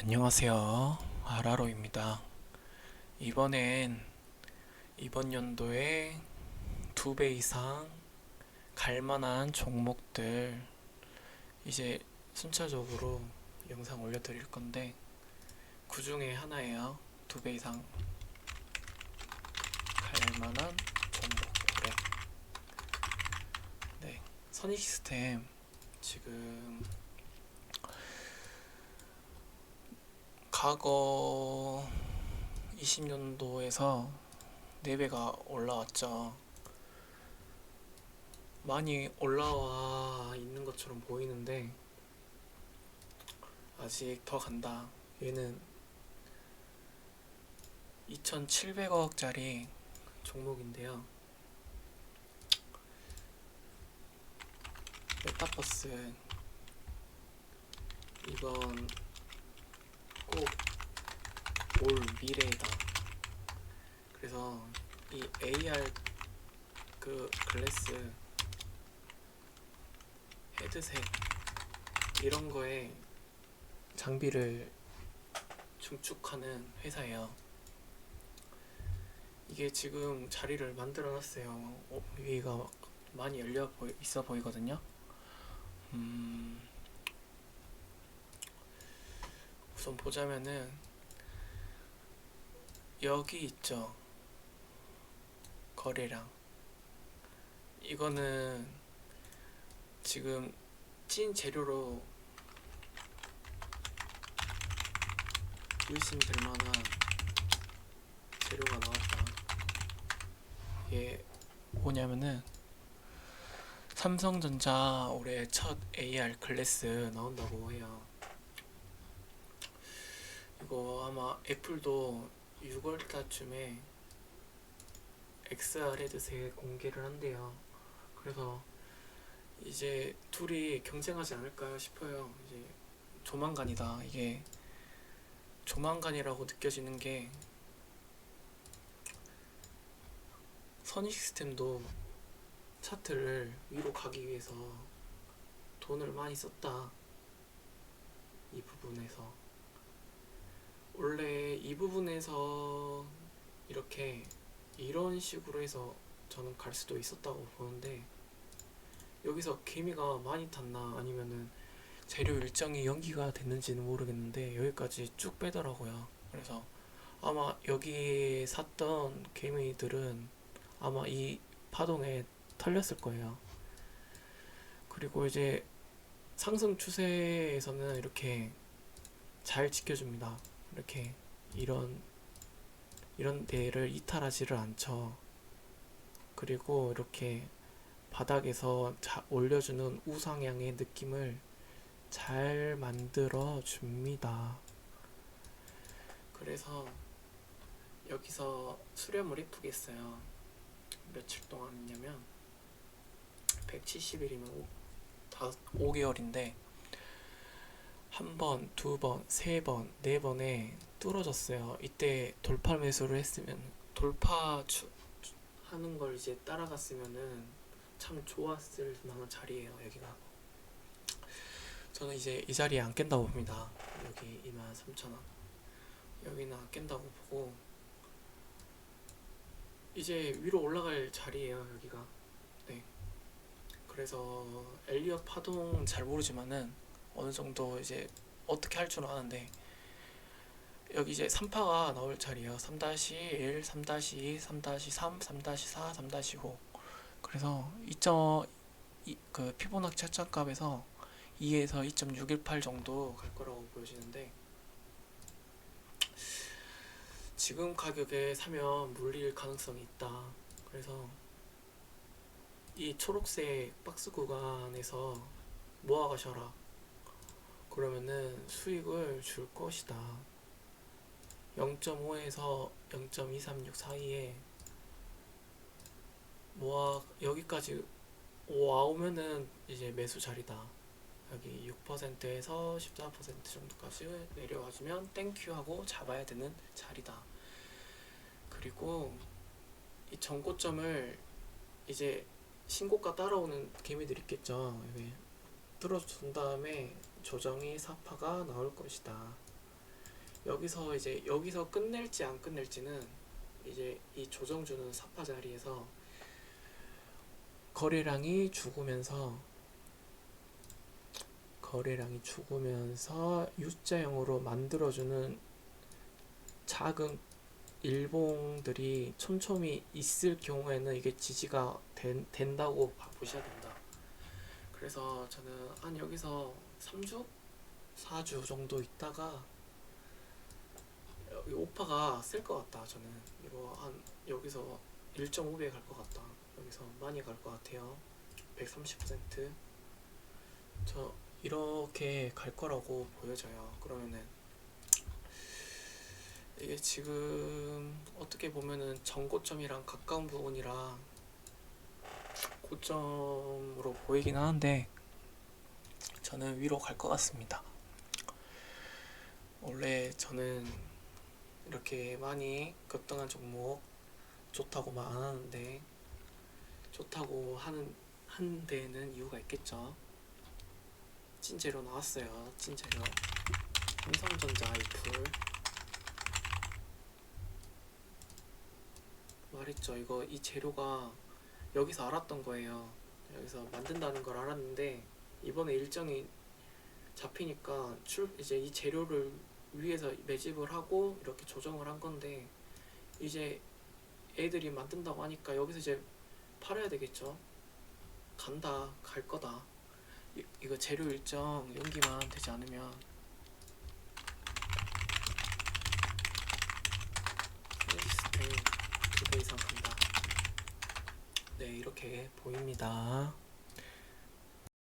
안녕하세요. 아라로입니다. 이번엔 이번 연도에 두 배 이상 갈만한 종목들 이제 순차적으로 영상 올려드릴 건데 그 중에 하나예요. 두 배 이상 갈만한 종목 그래. 네, 선익 시스템 지금 과거 20년도에서 4배가 올라왔죠. 많이 올라와 있는 것처럼 보이는데 아직 더 간다. 얘는 2,700억짜리 종목인데요. 메타버스 이 건꼭올 미래다. 그래서 이 AR 그 글래스 헤드셋 이런 거에 장비를 중축하는 회사예요. 이게 지금 자리를 만들어 놨어요. 어, 위가 막 많이 열려 보이, 있어 보이거든요. 음, 우선 보자면은 여기 있죠. 거래량. 이거는 지금 찐 재료로 의심될 만한 재료가 나왔다. 이게 뭐냐면은 삼성전자 올해 첫 AR 글래스 나온다고 해요. 이거 아마 애플도 6월 달쯤에 XR 헤드셋 공개를 한대요. 그래서 이제 둘이 경쟁하지 않을까 싶어요. 이제 조만간이다. 이게 조만간이라고 느껴지는 게 선익 시스템도 차트를 위로 가기 위해서 돈을 많이 썼다. 이 부분에서. 원래 이 부분에서 이렇게 이런 식으로 해서 저는 갈 수도 있었다고 보는데 여기서 개미가 많이 탔나 아니면은 재료 일정이 연기가 됐는지는 모르겠는데 여기까지 쭉 빼더라고요. 그래서 아마 여기 샀던 개미들은 아마 이 파동에 털렸을 거예요. 그리고 이제 상승 추세에서는 이렇게 잘 지켜줍니다. 이렇게 이런 이런 데를 이탈하지를 않죠. 그리고 이렇게 바닥에서 자, 올려주는 우상향의 느낌을 잘 만들어 줍니다. 그래서 여기서 수렴을 이쁘게 했어요. 며칠 동안 했냐면 170일이면 5개월인데 한 번, 두 번, 세 번, 네 번에 뚫어졌어요. 이때 돌파 매수를 했으면 돌파 추, 추- 하는 걸 이제 따라갔으면은 참 좋았을 만한 자리예요. 여기가. 저는 이제 이 자리에 안 깬다고 봅니다. 여기 23,000원. 여기는 안 깬다고 보고 이제 위로 올라갈 자리예요. 여기가. 네. 그래서 엘리엇 파동 잘 모르지만은 어느 정도 이제 어떻게 할 줄은 아는데 여기 이제 3파가 나올 자리예요. 3-1, 3-2, 3-3, 3-4, 3-5. 그래서 2.그 피보나치 차점값에서 2에서 2.618 정도 갈 거라고 보여지는데 지금 가격에 사면 물릴 가능성이 있다. 그래서 이 초록색 박스 구간에서 모아 가셔라. 그러면은 수익을 줄 것이다. 0.5에서 0.236 사이에 모아 여기까지 와오면은 이제 매수 자리다. 여기 6%에서 14% 정도까지 내려와주면 땡큐 하고 잡아야 되는 자리다. 그리고 이 전고점을 이제 신고가 따라오는 개미들 있겠죠. 여기 뚫어준 다음에 조정이 사파가 나올 것이다. 여기서 이제 여기서 끝낼지 안 끝낼지는 이제 이 조정주는 사파 자리에서 거래량이 죽으면서 거래량이 죽으면서 U자형으로 만들어주는 작은 일봉들이 촘촘히 있을 경우에는 이게 지지가 된, 된다고 봐- 보셔야 된다. 그래서 저는 한 여기서 3주? 4주 정도 있다가 여기 오파가 쓸 것 같다 저는. 이거 한 여기서 1.5배 갈 것 같다. 여기서 많이 갈 것 같아요. 130%저 이렇게 갈 거라고 보여져요. 그러면은 이게 지금 어떻게 보면은 전고점이랑 가까운 부분이라 고점으로 보이긴 하는데 저는 위로 갈 것 같습니다. 원래 저는 이렇게 많이 급등한 종목 좋다고만 안 하는데 좋다고 하는 한 데에는 이유가 있겠죠. 찐재료 나왔어요. 찐재료. 삼성전자 아이풀 말했죠. 이거 이 재료가 여기서 알았던 거예요. 여기서 만든다는 걸 알았는데 이번에 일정이 잡히니까 출 이제 이 재료를 위에서 매집을 하고 이렇게 조정을 한 건데 이제 애들이 만든다고 하니까 여기서 이제 팔아야 되겠죠. 간다, 갈 거다. 이, 이거 재료 일정 연기만 되지 않으면 시스템 두배 이상 간다. 네, 이렇게 보입니다.